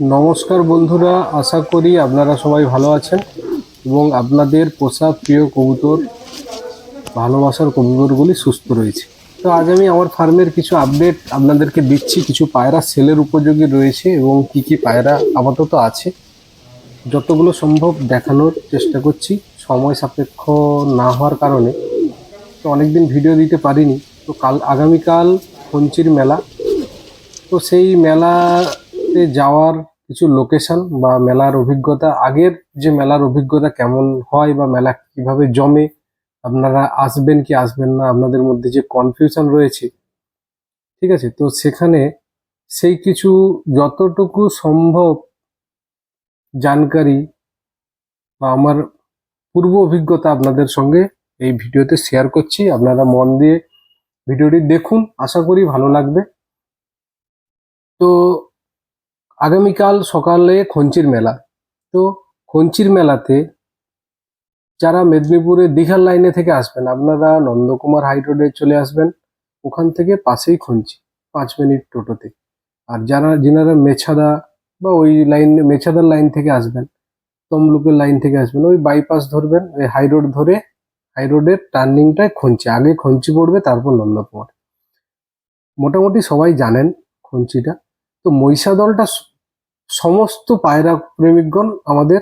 নমস্কার বন্ধুরা, আশা করি আপনারা সবাই ভালো আছেন এবং আপনাদের পোষা প্রিয় কবুতর, ভালোবাসার কবুতরগুলি সুস্থ রয়েছে। তো আজ আমি আমার ফার্মের কিছু আপডেট আপনাদেরকে দিচ্ছি। কিছু পায়রা সেলের উপযোগী রয়েছে এবং কি কি পায়রা আপাতত আছে। যতগুলো সম্ভব দেখানোর চেষ্টা করছি। সময় সাপেক্ষ না হওয়ার কারণে তো অনেকদিন ভিডিও দিতে পারিনি। তো কাল, আগামীকাল খঞ্চির মেলা। তো সেই মেলাতে যাওয়ার কিছু লোকেশন বা মেলার অভিজ্ঞতা, আগের যে মেলার অভিজ্ঞতা কেমন হয় বা মেলা কীভাবে জমে, আপনারা আসবেন কি আসবেন না, আপনাদের মধ্যে যে কনফিউশন রয়েছে, ঠিক আছে? তো সেখানে সেই কিছু যতটুকু সম্ভব জানকারি বা আমার পূর্ব অভিজ্ঞতা আপনাদের সঙ্গে এই ভিডিওতে শেয়ার করছি। আপনারা মন দিয়ে ভিডিওটি দেখুন। আশা করি ভালো লাগবে। তো আগামীকাল সকালে খঞ্চির মেলা। তো খঞ্চির মেলাতে যারা মেদিনীপুরে দীঘার লাইনে থেকে আসবেন, আপনারা নন্দকুমার হাই রোডে চলে আসবেন। ওখান থেকে পাশেই খঞ্চি, পাঁচ মিনিট টোটোতে। আর যারা, যিনারা মেছাদা বা ওই লাইন, মেছাদার লাইন থেকে আসবেন, তমলুকের লাইন থেকে আসবেন, ওই বাইপাস ধরবেন, ওই হাই রোড ধরে হাই রোডের টার্নিংটায় খঞ্চি, আগে খঞ্চি পড়বে, তারপর নন্দকুমার। মোটামুটি সবাই জানেন খঞ্চিটা। তো মহিষাদলটা স- সমস্ত পায়রা প্রেমিকগণ আমাদের,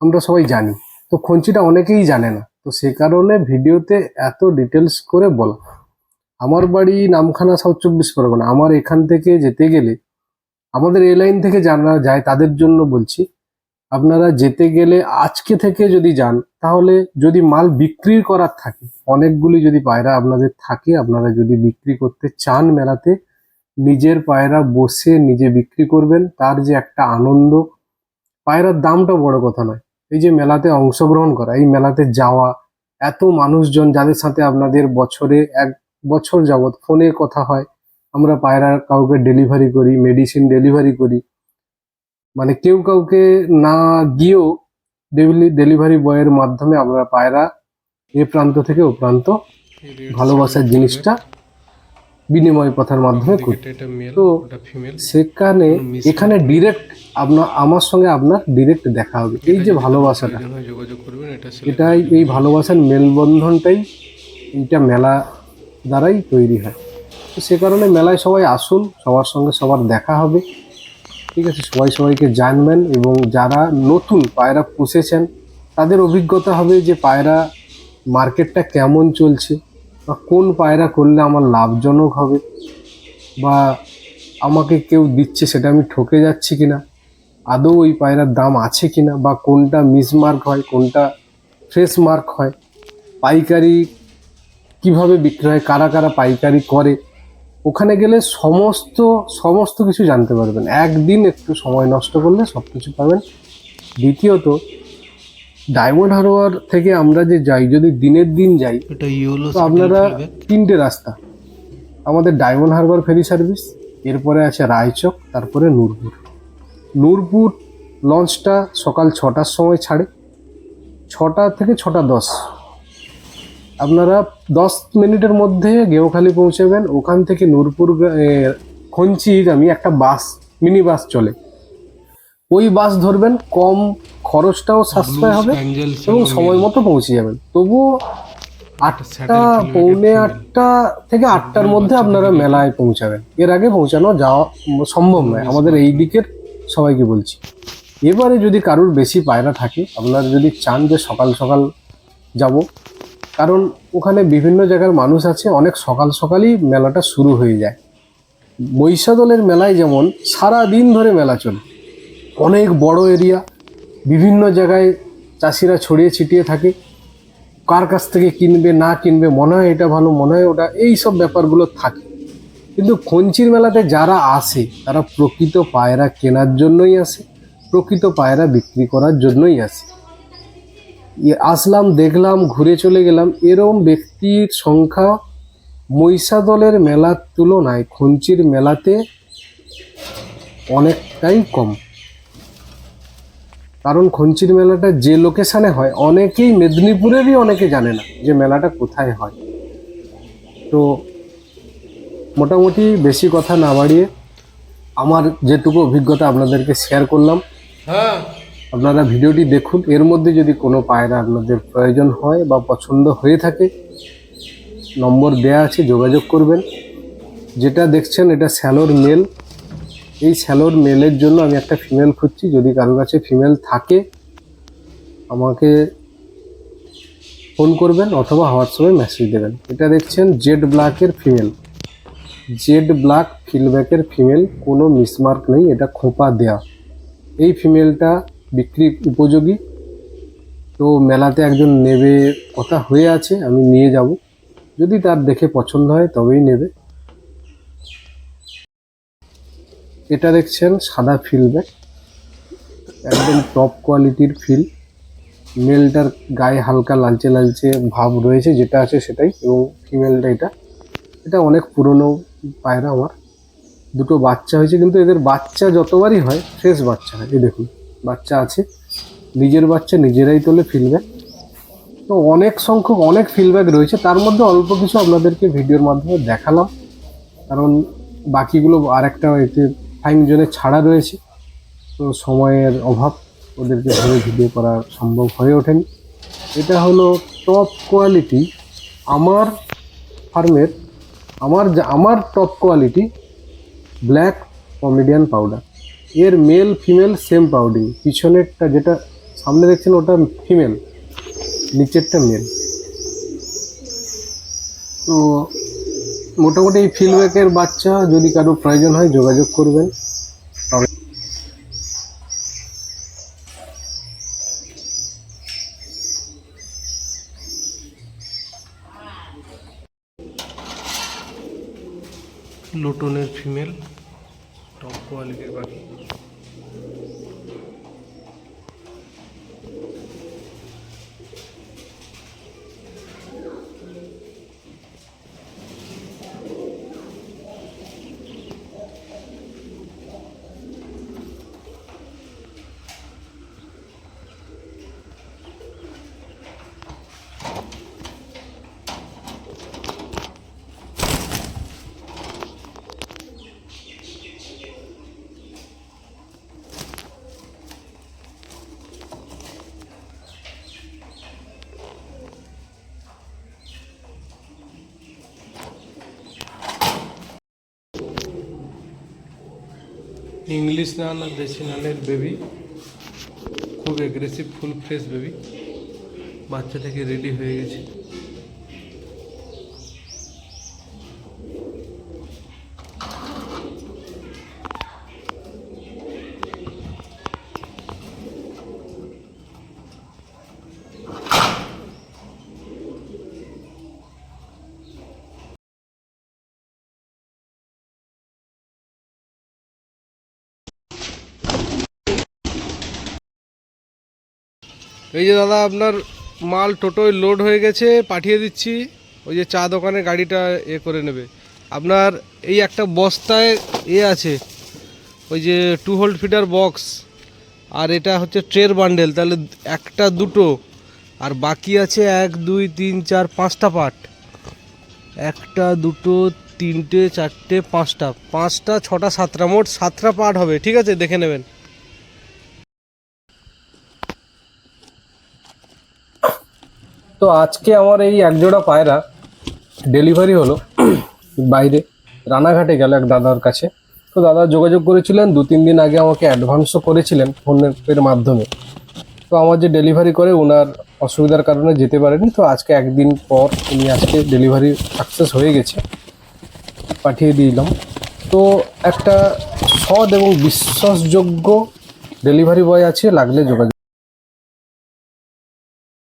আমরা সবাই জানি। তো খঞ্চিটা অনেকেই জানে না। তো সে কারণে ভিডিওতে এত ডিটেলস করে বলা। আমার বাড়ি নামখানা সাউথ চব্বিশ পরগনা। আমার এখান থেকে যেতে গেলে, আমাদের এ লাইন থেকে জানা যায় তাদের জন্য বলছি, আপনারা যেতে গেলে আজকে থেকে যদি যান, তাহলে যদি মাল বিক্রি করার থাকে, অনেকগুলি যদি পায়রা আপনাদের থাকে, আপনারা যদি বিক্রি করতে চান মেলাতে নিজের পায়রা বসে নিজে বিক্রি করবেন, তার যে একটা আনন্দ। পায়রার দামটা বড় কথা নয়। এই যে মেলাতে অংশগ্রহণ করা, এই মেলাতে যাওয়া, এত মানুষজন যাদের সাথে আপনাদের বছরে এক বছর যাবৎ ফোনে কথা হয়, আমরা পায়রা কাউকে ডেলিভারি করি, মেডিসিন ডেলিভারি করি। মানে কেউ কাউকে না গিয়েও ডেলি, ডেলিভারি বয়ের মাধ্যমে আমরা পায়রা এ প্রান্ত থেকে ও প্রান্ত ভালোবাসার জিনিসটা বিনিময় কথার মাধ্যমে করি তো সেখানে এখানে ডিরেক্ট আপনার আমার সঙ্গে আপনার ডিরেক্ট দেখা হবে। এই যে ভালোবাসাটা যোগাযোগ এটাই এই ভালোবাসার মেলবন্ধনটাই এইটা মেলা দ্বারাই তৈরি হয়। তো সে কারণে মেলায় সবাই আসুন সবার সঙ্গে সবার দেখা হবে। ঠিক আছে সবাই সবাইকে জানবেন এবং যারা নতুন পায়রা পুষেছেন তাদের অভিজ্ঞতা হবে যে পায়রা মার্কেটটা কেমন চলছে। বা কোন পায়রা করলে আমার লাভজনক হবে? বা আমাকে কেউ দিচ্ছে সেটা আমি ঠকে যাচ্ছি কি না আদৌ ওই পায়রার দাম আছে কি না বা কোনটা মিসমার্ক হয়, কোনটা ফ্রেশ মার্ক হয়? পাইকারি কীভাবে বিক্রয়, কারা কারা পাইকারি করে? ওখানে গেলে সমস্ত সমস্ত কিছু জানতে পারবেন। একদিন একটু সময় নষ্ট করলে সব কিছু পাবেন। দ্বিতীয়ত ডায়মন্ড হারোয়ার থেকে আমরা যে যাই যদি দিনের দিন যাই তো আপনারা তিনটে রাস্তা। আমাদের ডায়মন্ড হারবার ফেরি সার্ভিস এরপরে আছে রায়চক তারপরে নূরপুর। নূরপুর লঞ্চটা সকাল ছটার সময় ছাড়ে। ছটা থেকে ছটা দশ। আপনারা দশ মিনিটের মধ্যে গেওখালি পৌঁছাবেন। ওখান থেকে নূরপুর খঞ্চিগামী একটা বাস মিনি বাস চলে। ওই বাস ধরবেন কম খরচটাও সাশ্রয় হবে এবং সময় মতো পৌঁছে যাবেন। তবুও আটটা পৌনে আটটা থেকে আটটার মধ্যে আপনারা মেলায় পৌঁছাবেন। এর আগে পৌঁছানো যাওয়া সম্ভব নয়। আমাদের এই দিকের সবাইকে বলছি। এবারে যদি কারুর বেশি পায়রা থাকে আপনারা যদি চান যে সকাল সকাল যাব কারণ ওখানে বিভিন্ন জায়গার মানুষ আছে অনেক সকাল সকালই মেলাটা শুরু হয়ে যায়। মহিষাদলের মেলায় যেমন সারা দিন ধরে মেলা চলে। অনেক বড় এরিয়া, বিভিন্ন জায়গায় চাষিরা ছড়িয়ে ছিটিয়ে থাকে। কার কাছ থেকে কিনবে, না কিনবে, মনে হয় এটা ভালো, মনে হয় ওটা, এই সব ব্যাপারগুলো থাকে। কিন্তু খঞ্চির মেলাতে যারা আসে, তারা প্রকৃত পায়রা কেনার জন্যই আসে, প্রকৃত পায়রা বিক্রি করার জন্যই আসে। আসলাম, দেখলাম, ঘুরে চলে গেলাম, এরম ব্যক্তির সংখ্যা মহিষাদলের মেলার তুলনায় খঞ্চির মেলাতে অনেকটাই কম। কারণ খঞ্চির মেলাটা যে লোকেশানে হয় অনেকেই মেদিনীপুরেরই অনেকে জানে না যে মেলাটা কোথায় হয়। তো মোটামুটি বেশি কথা না বাড়িয়ে আমার যেটুকু অভিজ্ঞতা আপনাদেরকে শেয়ার করলাম। হ্যাঁ। আপনারা ভিডিওটি দেখুন এর মধ্যে যদি কোনো পায়রা আপনাদের প্রয়োজন হয় বা পছন্দ হয়ে থাকে নম্বর দেয়া আছে যোগাযোগ করবেন। যেটা দেখছেন এটা স্যালোর মেল। এই স্যালোর মেলের জন্য আমি একটা ফিমেল খুঁজছি। যদি কারও কাছে ফিমেল থাকে, আমাকে ফোন করবেন অথবা হোয়াটসঅ্যাপে মেসেজ দেবেন। এটা দেখছেন জেড ব্ল্যাকের ফিমেল জেড ব্ল্যাক ফিলব্যাকের ফিমেল কোনো মিসমার্ক নেই, এটা খোঁপা দেয়া। এই ফিমেলটা বিক্রি উপযোগী। তো মেলাতে একজন নেবে কথা হয়ে আছে, আমি নিয়ে যাব। যদি তার দেখে পছন্দ হয়, তবেই নেবে। এটা দেখছেন সাদা ফিলব্যাক একদম টপ কোয়ালিটির ফিল মেলটার গায়ে হালকা লালচে লালচে ভাব রয়েছে, যেটা আছে সেটাই, এবং ফিমেলটা এটা। এটা অনেক পুরনো পায়রা আমার। দুটো বাচ্চা হয়েছে, কিন্তু এদের বাচ্চা যতবারই হয় ফ্রেশ বাচ্চা হয়। এই দেখুন, বাচ্চা আছে। নিজের বাচ্চা নিজেরাই তোলে ফিলব্যাক তো অনেক সংখ্যক, অনেক ফিলব্যাক রয়েছে। তার মধ্যে অল্প কিছু আপনাদেরকে ভিডিওর মাধ্যমে দেখালাম। কারণ বাকিগুলো আরেকটা এতে টাইম জোনে ছাড়া রয়েছে। তো সময়ের অভাব, ওদেরকে ধরে ভিডিও করা সম্ভব হয়ে ওঠেনি। এটা হলো টপ কোয়ালিটি আমার ফার্মের, আমার যা- আমার টপ কোয়ালিটি ব্ল্যাক কমেডিয়ান পাউডার এর মেল ফিমেল সেম পাউডিং পিছনেরটা যেটা সামনে দেখছেন, ওটা ফিমেল নিচেরটা মেল তো মোটামুটি এই ফিলব্যাকের বাচ্চা, যদি কারও প্রয়োজন হয় যোগাযোগ করবেন। তবে লুটনের ফিমেল টপ কোয়ালিটির পাখি ইংলিশ নান আর দেশি নানের বেবি খুব অ্যাগ্রেসিভ ফুল ফ্রেশ বেবি বাচ্চা থেকে রেডি হয়ে গেছে। এই যে দাদা, আপনার মাল টোটোয় লোড হয়ে গেছে, পাঠিয়ে দিচ্ছি। ওই যে চা দোকানে গাড়িটা এ করে নেবে। আপনার এই একটা বস্তায় এ আছে, ওই যে টু হোল্ড ফিটার বক্স আর এটা হচ্ছে ট্রের বান্ডেল তাহলে একটা দুটো, আর বাকি আছে এক, দুই, তিন, চার, পাঁচটা পার্ট একটা, দুটো, তিনটে, চারটে, পাঁচটা। পাঁচটা, ছটা, সাতটা, মোট সাতটা পার্ট হবে। ঠিক আছে, দেখে নেবেন। তো আজকে আমার এই একজোড়া পায়রা ডেলিভারি হলো। বাইরে রানাঘাটে গেল এক দাদার কাছে। তো দাদা যোগাযোগ করেছিলেন, দু তিন দিন আগে আমাকে অ্যাডভান্সও করেছিলেন ফোনের মাধ্যমে। তো আমার যে ডেলিভারি করে ওনার অসুবিধার কারণে যেতে পারেনি। তো আজকে একদিন পর উনি আজকে ডেলিভারি সাকসেস হয়ে গেছে। পাঠিয়ে দিলাম। তো একটা সৎ এবং বিশ্বাসযোগ্য ডেলিভারি বয় আছে, লাগলে যোগাযোগ